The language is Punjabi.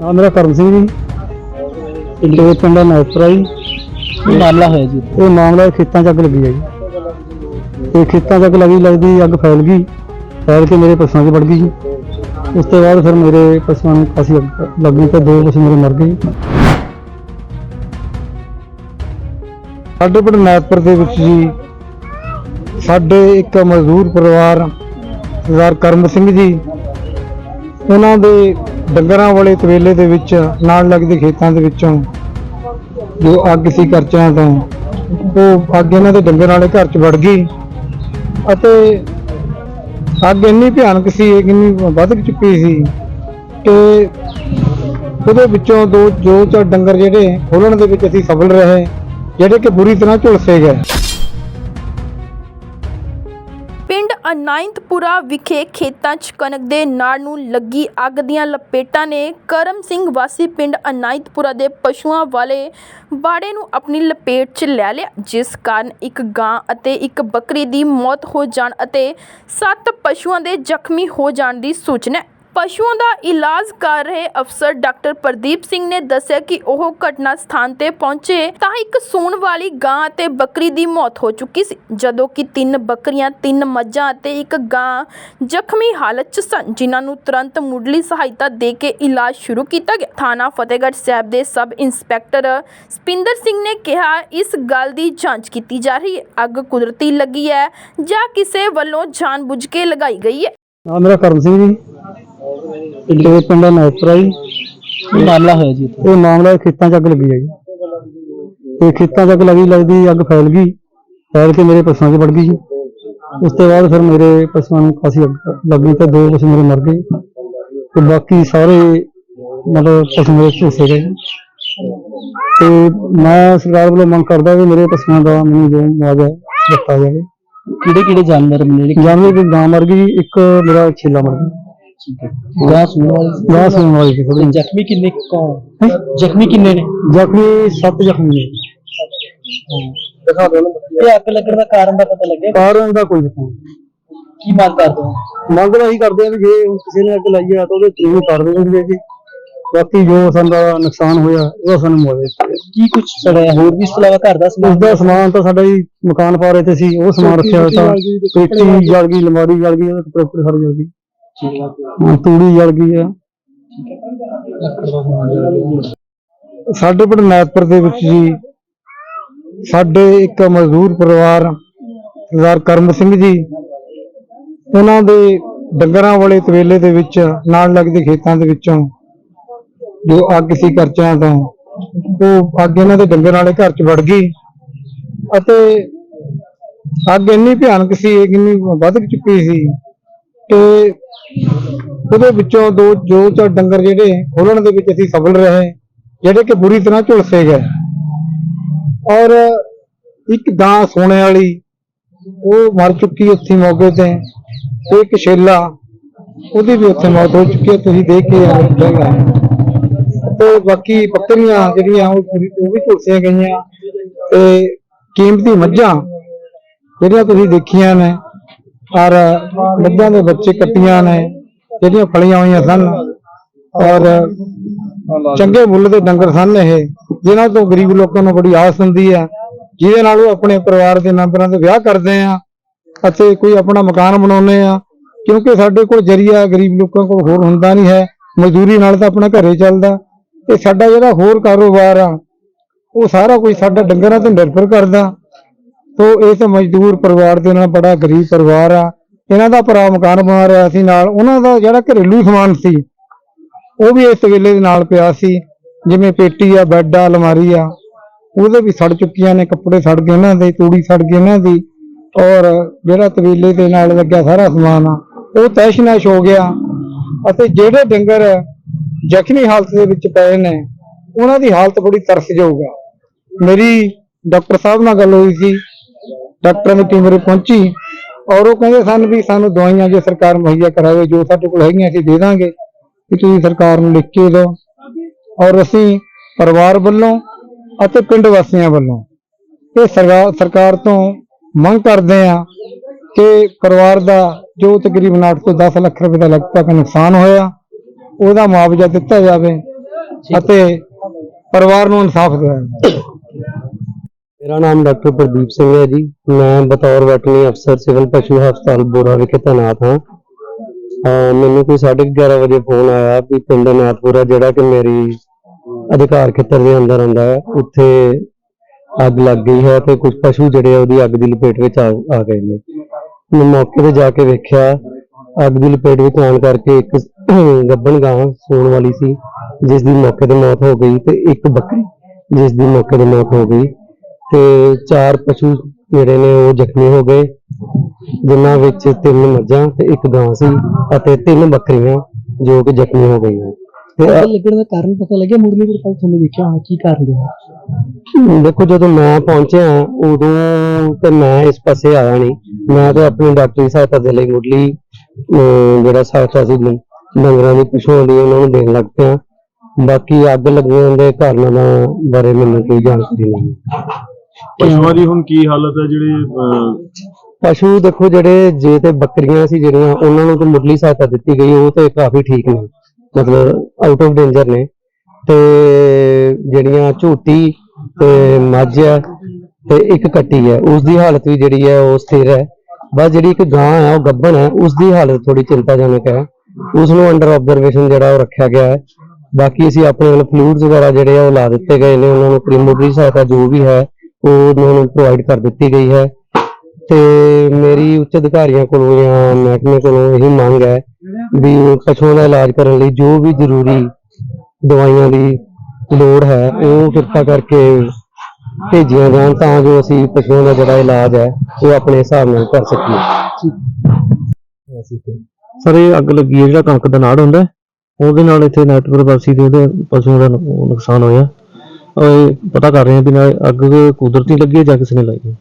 ਨਾਮ ਮੇਰਾ ਕਰਮ ਸਿੰਘ ਜੀ। ਪਿੰਡੇ ਪਿੰਡ ਨਾਇਪਰਾ ਜੀ। ਮਾਮਲਾ ਹੋਇਆ ਜੀ ਇਹ ਮਾਮਲਾ ਖੇਤਾਂ 'ਚ ਅੱਗ ਲੱਗੀ ਹੈ ਜੀ। ਤੇ ਖੇਤਾਂ 'ਚ ਅੱਗ ਲੱਗੀ ਲੱਗਦੀ ਅੱਗ ਫੈਲ ਗਈ। ਫੈਲ ਕੇ ਮੇਰੇ ਪਸ਼ੂਆਂ 'ਚ ਵੜ ਗਈ ਜੀ। ਉਸ ਤੋਂ ਬਾਅਦ ਫਿਰ ਮੇਰੇ ਪਸ਼ੂਆਂ ਨੂੰ ਅੱਗ ਲੱਗੀ ਤੇ ਦੋ ਪਸ਼ੂ ਮੇਰੇ ਮਰ ਗਏ। ਸਾਡੇ ਪਿੰਡ ਨਾਇਪੁਰ ਦੇ ਵਿੱਚ ਜੀ ਸਾਡੇ ਇੱਕ ਮਜ਼ਦੂਰ ਪਰਿਵਾਰ ਸਰਦਾਰ ਕਰਮ ਸਿੰਘ ਜੀ ਉਹਨਾਂ ਦੇ ਡੰਗਰਾਂ ਵਾਲੇ ਤਵੇਲੇ ਦੇ ਵਿੱਚ, ਨਾਲ ਲੱਗਦੇ ਖੇਤਾਂ ਦੇ ਵਿੱਚੋਂ ਜੋ ਅੱਗ ਸੀ ਕਰਚਿਆਂ ਤੋਂ, ਉਹ ਅੱਗ ਇਹਨਾਂ ਦੇ ਡੰਗਰ ਵਾਲੇ ਘਰ 'ਚ ਵੜ ਗਈ ਅਤੇ ਅੱਗ ਇੰਨੀ ਭਿਆਨਕ ਸੀ, ਇੰਨੀ ਵੱਧ ਚੁੱਕੀ ਸੀ ਕਿ ਉਹਦੇ ਵਿੱਚੋਂ ਦੋ ਜੋ ਚਾਰ ਡੰਗਰ ਜਿਹੜੇ ਖੋਲਣ ਦੇ ਵਿੱਚ ਅਸੀਂ ਸਫਲ ਰਹੇ, ਜਿਹੜੇ ਕਿ ਬੁਰੀ ਤਰ੍ਹਾਂ ਝੁਲਸੇ ਗਏ। ਅਨਾਇੰਤਪੁਰਾ ਵਿਖੇ ਖੇਤਾਂ 'ਚ ਕਣਕ ਦੇ ਨਾੜ ਨੂੰ ਲੱਗੀ ਅੱਗ ਦੀਆਂ ਲਪੇਟਾਂ ਨੇ ਕਰਮ ਸਿੰਘ ਵਾਸੀ ਪਿੰਡ ਅਨਾਇੰਤਪੁਰਾ ਦੇ ਪਸ਼ੂਆਂ ਵਾਲੇ ਬਾੜੇ ਨੂੰ ਆਪਣੀ ਲਪੇਟ 'ਚ ਲੈ ਲਿਆ, ਜਿਸ ਕਾਰਨ ਇੱਕ ਗਾਂ ਅਤੇ ਇੱਕ ਬੱਕਰੀ ਦੀ ਮੌਤ ਹੋ ਜਾਣ ਅਤੇ ਸੱਤ ਪਸ਼ੂਆਂ ਦੇ ਜ਼ਖਮੀ ਹੋ ਜਾਣ ਦੀ ਸੂਚਨਾ ਪਸ਼ੂਆਂ ਦਾ ਇਲਾਜ ਕਰ ਰਹੇ ਅਫਸਰ ਡਾਕਟਰ ਪ੍ਰਦੀਪ ਸਿੰਘ ਨੇ ਦੱਸਿਆ ਕਿ ਉਹ ਘਟਨਾ ਸਥਾਨ ਤੇ ਪਹੁੰਚੇ ਤਾਂ ਇੱਕ ਸੂਣ ਵਾਲੀ ਗਾਂ ਅਤੇ ਬੱਕਰੀ ਦੀ ਮੌਤ ਹੋ ਚੁੱਕੀ ਸੀ, ਜਦੋਂ ਕਿ ਤਿੰਨ ਬੱਕਰੀਆਂ, ਤਿੰਨ ਮੱਝਾਂ ਅਤੇ ਇੱਕ ਗਾਂ ਜ਼ਖਮੀ ਹਾਲਤ 'ਚ ਸਨ, ਜਿਨ੍ਹਾਂ ਨੂੰ ਤੁਰੰਤ ਮੁੱਢਲੀ ਸਹਾਇਤਾ ਦੇ ਕੇ ਇਲਾਜ ਸ਼ੁਰੂ ਕੀਤਾ ਗਿਆ। ਥਾਣਾ ਫਤਿਹਗੜ੍ਹ ਸਾਹਿਬ ਦੇ ਸਬ ਇੰਸਪੈਕਟਰ ਸਪਿੰਦਰ ਸਿੰਘ ਨੇ ਕਿਹਾ, ਇਸ ਗੱਲ ਦੀ ਜਾਂਚ ਕੀਤੀ ਜਾ ਰਹੀ ਹੈ। ਅੱਗ ਕੁਦਰਤੀ ਲੱਗੀ ਹੈ ਜਾਂ ਕਿਸੇ ਵੱਲੋਂ ਜਾਣਬੁੱਝ ਕੇ ਲਗਾਈ ਗਈ ਹੈ? ਨਾਮ ਮੇਰਾ ਕਰਮ ਸਿੰਘ ਜੀ। ਪਿੰਡੇ ਪਿੰਡ ਜੀ। ਕੀ ਮਾਮਲਾ ਹੋਇਆ ਜੀ ਉੱਥੇ? ਇਹ ਮਾਮਲਾ ਖੇਤਾਂ 'ਚ ਅੱਗ ਲੱਗੀ ਹੈ ਜੀ। ਤੇ ਖੇਤਾਂ 'ਚ ਅੱਗ ਲੱਗੀ ਲੱਗਦੀ ਅੱਗ ਫੈਲ ਗਈ ਫੈਲ ਕੇ ਮੇਰੇ ਪਸ਼ੂਆਂ 'ਚ ਵੜ ਗਈ ਜੀ। ਉਸ ਤੋਂ ਬਾਅਦ ਫਿਰ ਮੇਰੇ ਪਸ਼ੂਆਂ ਨੂੰ ਕਾਫੀ ਅੱਗ ਲੱਗੀ ਤੇ ਦੋ ਪਸ਼ੂ ਮੇਰੇ ਮਰ ਗਏ। ਤੇ ਬਾਕੀ ਸਾਰੇ ਮਤਲਬ ਪਸ਼ੂ ਮੇਰੇ ਝੁਲਸੇ ਗਏ ਤੇ ਮੈਂ ਸਰਕਾਰ ਵੱਲੋਂ ਮੰਗ ਕਰਦਾ ਵੀ ਮੇਰੇ ਪਸ਼ੂਆਂ ਦਾ ਮੈਨੂੰ ਜੋ ਮੁਆਵਜ਼ਾ ਦਿੱਤਾ ਜਾਵੇ। ਕਿਹੜੇ ਕਿਹੜੇ ਜਾਨਵਰ ਮਿਲੇ ਜਾਨਵਰ ਦੀ ਗਾਂ ਮਰ ਗਈ ਇੱਕ ਮੇਰਾ ਛੇਲਾ ਮਰ ਗਿਆ। ਠੀਕ ਹੈ ਗਾਂ ਸੁਣਨ ਵਾਲੀ ਸੀ? ਗਾਂ ਸੂਣ ਵਾਲੀ ਸੀ ਤੇ ਥੋੜੀ ਜ਼ਖਮੀ ਕਿੰਨੇ ਕੌਣ? ਜ਼ਖਮੀ ਕਿੰਨੇ ਨੇ? ਜ਼ਖਮੀ ਸੱਤ ਜ਼ਖਮੀ ਨੇ। ਇਹ ਅੱਗ ਲੱਗਣ ਦਾ ਕਾਰਨ ਦਾ ਪਤਾ ਲੱਗਿਆ? ਕਾਰਨ ਦਾ ਕੋਈ ਨਹੀਂ। ਕੀ ਮੰਗ ਕਰਦੇ ਹੋ? ਮੰਗ ਤਾਂ ਅਸੀਂ ਕਰਦੇ ਆ ਵੀ ਜੇ ਹੁਣ ਕਿਸੇ ਨੇ ਅੱਗ ਲਾਈ ਆ ਤਾਂ ਉਹਦੇ ਤਰੀਕ ਕਰ ਦੇਣਗੇ ਜੀ। ਬਾਕੀ ਜੋ ਸਾਡਾ ਨੁਕਸਾਨ ਹੋਇਆ ਉਹ ਸਾਨੂੰ ਮੁਆਵਜ਼ਾ ਕੀ ਕੁਝ ਸੜਿਆ ਹੋਰ ਵੀ ਇਸ ਤੋਂ ਇਲਾਵਾ ਘਰ ਦਾ ਉਸ ਸਮਾਨ? ਦਾ ਸਮਾਨ ਤਾਂ ਸਾਡਾ ਜੀ ਮਕਾਨ ਪਾ ਰਹੇ ਤੇ ਸੀ ਉਹ ਸਮਾਨ ਰੱਖਿਆ ਹੋਇਆ ਤਾਂ ਪੇਟੀ ਜਲ ਗਈ ਲਮਾਰੀ ਜਲ ਗਈ ਉਹਦੇ ਕੱਪੜੇ ਸੜ ਜਲ ਗਈ ਤੂੜੀ ਜਲ ਗਈ ਆ। ਸਾਡੇ ਪਿੰਡ ਨਾਇਤਪੁਰ ਦੇ ਵਿੱਚ ਜੀ, ਸਾਡੇ ਇੱਕ ਮਜ਼ਦੂਰ ਪਰਿਵਾਰ, ਸਰਦਾਰ ਕਰਮ ਸਿੰਘ ਜੀ, ਉਹਨਾਂ ਦੇ ਡੰਗਰਾਂ ਵਾਲੇ ਤਵੇਲੇ ਦੇ ਵਿੱਚ, ਨਾਲ ਲੱਗਦੇ ਖੇਤਾਂ ਦੇ ਵਿੱਚੋਂ ਜੋ ਅੱਗ ਸੀ ਕਰਚਿਆਂ ਤੋਂ, ਉਹ ਅੱਗ ਇਹਨਾਂ ਦੇ ਡੰਗਰਾਂ ਵਾਲੇ ਘਰ 'ਚ ਵੜ ਗਈ ਅਤੇ ਅੱਗ ਇੰਨੀ ਭਿਆਨਕ ਸੀ ਕਿੰਨੀ ਵੱਧ ਚੁੱਕੀ ਸੀ। ਕਿ ਉਹਦੇ ਵਿੱਚੋਂ ਦੋ ਜੋ ਚਾਰ ਡੰਗਰ ਜਿਹੜੇ ਖੋਲਣ ਦੇ ਵਿੱਚ ਅਸੀਂ ਸਫਲ ਰਹੇ ਜਿਹੜੇ ਕਿ ਬੁਰੀ ਤਰ੍ਹਾਂ ਝੁਲਸੇ ਗਏ। ਔਰ ਇੱਕ ਗਾਂ ਸੋਨੇ ਵਾਲੀ, ਉਹ ਮਰ ਚੁੱਕੀ ਉੱਥੇ ਮੌਕੇ ਤੇ। ਤੇ ਇੱਕ ਸ਼ੇਲਾ, ਉਹਦੀ ਵੀ ਉੱਥੇ ਮੌਤ ਹੋ ਚੁੱਕੀ ਹੈ, ਤੁਸੀਂ ਦੇਖ ਕੇ ਆਏਗਾ ਤੇ ਬਾਕੀ ਬੱਕਰੀਆਂ ਜਿਹੜੀਆਂ, ਉਹ ਪੂਰੀ- ਉਹ ਵੀ ਝੁਲਸੀਆਂ ਗਈਆਂ। ਤੇ ਕੀਮਤੀ ਮੱਝਾਂ ਜਿਹੜੀਆਂ ਤੁਸੀਂ ਦੇਖੀਆਂ ਨੇ ਔਰ ਮੱਝਾਂ ਦੇ ਬੱਚੇ ਕੱਟੀਆਂ ਨੇ, ਜਿਹੜੀਆਂ ਫਲੀਆਂ ਹੋਈਆਂ ਸਨ। ਔਰ ਚੰਗੇ ਮੁੱਲ ਦੇ ਡੰਗਰ ਸਨ ਇਹ, ਜਿਨ੍ਹਾਂ ਤੋਂ ਗਰੀਬ ਲੋਕਾਂ ਨੂੰ ਬੜੀ ਆਸ ਹੁੰਦੀ ਆ ਜਿਹਦੇ ਨਾਲ ਉਹ ਆਪਣੇ ਪਰਿਵਾਰ ਦੇ ਮੈਂਬਰਾਂ ਦੇ ਵਿਆਹ ਕਰਦੇ ਆ ਅਤੇ ਕੋਈ ਆਪਣਾ ਮਕਾਨ ਬਣਾਉਂਦੇ ਆ। ਕਿਉਂਕਿ ਸਾਡੇ ਕੋਲ ਜਰੀਆ ਗਰੀਬ ਲੋਕਾਂ ਕੋਲ ਹੋਰ ਹੁੰਦਾ ਨਹੀਂ ਹੈ। ਮਜ਼ਦੂਰੀ ਨਾਲ ਤਾਂ ਆਪਣਾ ਘਰੇ ਚੱਲਦਾ। ਤੇ ਸਾਡਾ ਜਿਹੜਾ ਹੋਰ ਕਾਰੋਬਾਰ ਆ, ਉਹ ਸਾਰਾ ਕੁਝ ਸਾਡਾ ਡੰਗਰਾਂ ਤੇ ਨਿਰਭਰ ਕਰਦਾ। ਤੋ ਇਸ ਮਜ਼ਦੂਰ ਪਰਿਵਾਰ ਦੇ ਨਾਲ ਬੜਾ ਗਰੀਬ ਪਰਿਵਾਰ ਆ। ਇਹਨਾਂ ਦਾ ਭਰਾ ਮਕਾਨ ਬਣਾ ਰਿਹਾ ਸੀ ਨਾਲ ਉਹਨਾਂ ਦਾ ਜਿਹੜਾ ਘਰੇਲੂ ਸਮਾਨ ਸੀ, ਉਹ ਵੀ ਇਸ ਵੇਲੇ ਦੇ ਨਾਲ ਪਿਆ ਸੀ, ਜਿਵੇਂ ਪੇਟੀ ਆ, ਬੈੱਡ ਆ, ਅਲਮਾਰੀ ਆ। ਉਹਦੇ ਵੀ ਸੜ ਚੁੱਕੀਆਂ ਨੇ, ਕੱਪੜੇ ਸੜ ਗਏ ਇਹਨਾਂ ਦੇ, ਤੂੜੀ ਸੜ ਗਈ ਇਹਨਾਂ ਦੀ ਔਰ ਜਿਹੜਾ ਤਵੇਲੇ ਦੇ ਨਾਲ ਲੱਗਿਆ ਸਾਰਾ ਸਮਾਨ ਆ, ਉਹ ਤੈਸ਼-ਨੈਸ਼ ਹੋ ਗਿਆ। ਅਤੇ ਜਿਹੜੇ ਡੰਗਰ ਜ਼ਖਮੀ ਹਾਲਤ ਦੇ ਵਿੱਚ ਪਏ ਨੇ, ਉਹਨਾਂ ਦੀ ਹਾਲਤ ਬੜੀ ਤਰਸਯੋਗ ਆ। ਮੇਰੀ ਡਾਕਟਰ ਸਾਹਿਬ ਨਾਲ ਗੱਲ ਹੋਈ ਸੀ। ਡਾਕਟਰਾਂ ਦੀ ਟੀਮ ਉਰੇ ਪਹੁੰਚੀ ਔਰ ਉਹ ਕਹਿੰਦੇ ਸਨ ਵੀ ਸਾਨੂੰ ਦਵਾਈਆਂ ਜੇ ਸਰਕਾਰ ਮੁਹੱਈਆ ਕਰਾਵੇ, ਜੋ ਸਾਡੇ ਕੋਲ ਹੈਗੀਆਂ ਅਸੀਂ ਦੇ ਦਾਂਗੇ ਕਿ ਤੁਸੀਂ ਸਰਕਾਰ ਨੂੰ ਲਿਖ ਕੇ ਦਿਓ। ਔਰ ਅਸੀਂ ਪਰਿਵਾਰ ਵੱਲੋਂ ਅਤੇ ਪਿੰਡ ਵਾਸੀਆਂ ਵੱਲੋਂ ਇਹ ਸਰਕਾਰ ਸਰਕਾਰ ਤੋਂ ਮੰਗ ਕਰਦੇ ਆ ਕਿ ਪਰਿਵਾਰ ਦਾ ਜੋ ਤਕਰੀਬਨ 8 ਤੋਂ 10 ਲੱਖ ਰੁਪਏ ਦਾ ਲਗਭਗ ਨੁਕਸਾਨ ਹੋਇਆ, ਉਹਦਾ ਮੁਆਵਜ਼ਾ ਦਿੱਤਾ ਜਾਵੇ ਅਤੇ ਪਰਿਵਾਰ ਨੂੰ ਇਨਸਾਫ ਦਿਵਾਇਆ ਮੇਰਾ ਨਾਮ ਡਾਕਟਰ ਪ੍ਰਦੀਪ ਸਿੰਘ ਹੈ ਜੀ। ਮੈਂ ਬਤੌਰ ਵੈਟਰਨਰੀ ਅਫਸਰ ਸਿਵਲ ਪਸ਼ੂ ਹਸਪਤਾਲ ਬੋਰਾ ਵਿਖੇ ਤੈਨਾਤ ਹਾਂ। ਮੈਨੂੰ ਕੋਈ 11:30 ਵਜੇ ਫੋਨ ਆਇਆ ਕਿ ਪਿੰਡ ਨਾਥਪੁਰਾ ਜਿਹੜਾ ਕਿ ਮੇਰੀ ਅਧਿਕਾਰ ਖੇਤਰ ਦੇ ਅੰਦਰ ਆਉਂਦਾ ਹੈ, ਉੱਥੇ ਅੱਗ ਲੱਗ ਗਈ ਹੈ ਤੇ ਕੁਝ ਪਸ਼ੂ ਜਿਹੜੇ ਉਹਦੀ ਅੱਗ ਦੀ ਲਪੇਟ ਵਿੱਚ ਆ ਗਏ ਨੇ। ਮੈਂ ਮੌਕੇ ਤੇ ਜਾ ਕੇ ਵੇਖਿਆ, ਅੱਗ ਦੀ ਲਪੇਟ ਵਿੱਚ ਆਉਣ ਕਰਕੇ ਇੱਕ ਗੱਬਣ ਗਾਂ ਸੂਣ ਵਾਲੀ ਸੀ ਜਿਸ ਦੀ ਮੌਕੇ ਤੇ ਮੌਤ ਹੋ ਗਈ ਤੇ ਇੱਕ ਬੱਕਰੀ ਜਿਸ ਦੀ ਮੌਕੇ ਤੇ ਮੌਤ ਹੋ ਗਈ। ਤੇ ਚਾਰ ਪਸ਼ੂ ਜਿਹੜੇ ਨੇ ਉਹ ਜ਼ਖਮੀ ਹੋ ਗਏ ਜਿਨ੍ਹਾਂ ਵਿੱਚ ਤਿੰਨ ਮੱਝਾਂ ਤੇ ਇੱਕ ਗਾਂ ਸੀ ਅਤੇ ਤਿੰਨ ਬੱਕਰੀਆਂ ਜੋ ਕਿ ਜ਼ਖਮੀ ਹੋ ਗਈਆਂ। ਤੇ ਅ- ਲੱਗਣ ਦਾ ਕਾਰਨ ਪਤਾ ਲੱਗਿਆ ਮੁਰਲੀ ਪਰ ਤੁਹਾਨੂੰ ਦੇਖਿਆ ਹੋਣਾ ਕੀ ਕਾਰਨ ਰਿਹਾ? ਦੇਖੋ ਜਦੋਂ ਮੈਂ ਪਹੁੰਚਿਆ ਉਦੋਂ ਤੇ ਮੈਂ ਇਸ ਪਾਸੇ ਆਇਆ ਨਹੀਂ। ਮੈਂ ਤਾਂ ਆਪਣੀ ਡਾਕਟਰੀ ਸਹਾਇਤਾ ਦੇ ਲਈ ਮੁੱਢਲੀ ਜਿਹੜਾ ਸਹਾਇਤਾ ਸੀ ਡੰਗਰਾਂ ਦੀ ਪਸ਼ੂਆਂ ਦੀ ਉਹਨਾਂ ਨੂੰ ਦੇਣ ਲੱਗ ਪਿਆ। ਬਾਕੀ ਅੱਗ ਲੱਗਣ ਦੇ ਕਾਰਨਾਂ ਦਾ ਬਾਰੇ ਮੈਨੂੰ ਕੋਈ ਜਾਣਕਾਰੀ ਨਹੀਂ ਪਸ਼ੂਆਂ ਦੀ ਹੁਣ ਕੀ ਹਾਲਤ ਹੈ ਜਿਹੜੇ ਪਸ਼ੂ ਦੇਖੋ ਜਿਹੜੇ ਜੇ ਤੇ ਬੱਕਰੀਆਂ ਸੀ ਜਿਹੜੀਆਂ, ਉਹਨਾਂ ਨੂੰ ਤਾਂ ਮੁੱਢਲੀ ਸਹਾਇਤਾ ਦਿੱਤੀ ਗਈ, ਉਹ ਤੇ ਕਾਫੀ ਠੀਕ ਨੇ। ਮਤਲਬ ਆਊਟ ਆਫ ਡੇਂਜਰ ਨੇ। ਤੇ ਜਿਹੜੀਆਂ ਝੂਟੀ ਤੇ ਮੱਝ ਹੈ ਤੇ ਇੱਕ ਕੱਟੀ ਹੈ ਉਸ ਦੀ ਹਾਲਤ ਵੀ ਜਿਹੜੀ ਹੈ ਉਹ ਸਥਿਰ ਹੈ। ਬਸ ਜਿਹੜੀ ਇੱਕ ਗਾਂ ਹੈ ਉਹ ਗੱਭਣ ਹੈ ਉਸ ਦੀ ਹਾਲਤ ਥੋੜੀ ਚਿੰਤਾਜਨਕ ਹੈ। ਉਸ ਨੂੰ ਅੰਡਰ ਆਬਜ਼ਰਵੇਸ਼ਨ ਜਿਹੜਾ ਉਹ ਰੱਖਿਆ ਗਿਆ ਹੈ। ਬਾਕੀ ਅਸੀਂ ਆਪਣੇ ਵੱਲ ਫਲੂਇਡਸ ਵਗੈਰਾ ਜਿਹੜੇ ਆ, ਉਹ ਲਾ ਦਿੱਤੇ ਗਏ ਨੇ। ਉਹਨਾਂ ਨੂੰ ਪ੍ਰੀਮੋਰੀ ਸਹਾਇਤਾ ਜੋ ਵੀ ਹੈ ਉਹਨਾਂ ਨੂੰ ਪ੍ਰੋਵਾਈਡ ਕਰ ਦਿੱਤੀ ਗਈ ਹੈ। ਤੇ ਮੇਰੀ ਉੱਚ ਅਧਿਕਾਰੀਆਂ ਕੋਲੋਂ ਜਾਂ ਮਹਿਕਮੇ ਕੋਲੋਂ ਇਹੀ ਮੰਗ ਹੈ ਵੀ ਪਸ਼ੂਆਂ ਦਾ ਇਲਾਜ ਕਰਨ ਲਈ ਜੋ ਵੀ ਜ਼ਰੂਰੀ ਦਵਾਈਆਂ ਦੀ ਲੋੜ ਹੈ, ਉਹ ਕਿਰਪਾ ਕਰਕੇ ਭੇਜੀਆਂ ਜਾਣ ਤਾਂ ਜੋ ਅਸੀਂ ਪਸ਼ੂਆਂ ਦਾ ਜਿਹੜਾ ਇਲਾਜ ਹੈ, ਉਹ ਆਪਣੇ ਹਿਸਾਬ ਨਾਲ ਕਰ ਸਕੀਏ। ਸਰ, ਇਹ ਅੱਗ ਲੱਗੀ ਹੈ ਜਿਹੜਾ ਕਣਕ ਦਾ ਨਾੜ ਹੁੰਦਾ ਉਹਦੇ ਨਾਲ ਇੱਥੇ ਨੈਟਵਰਕ ਵਾਸੀ ਦੇ ਉਹਦੇ ਪਸ਼ੂਆਂ ਦਾ ਨੁਕਸਾਨ ਹੋਇਆ। ਪਤਾ ਕਰ ਰਹੇ ਹਾਂ ਵੀ ਨਾ ਅੱਗ ਕੁਦਰਤੀ ਲੱਗੀ ਹੈ ਜਾਂ ਕਿਸੇ ਨੇ ਲਾਈ ਹੈ।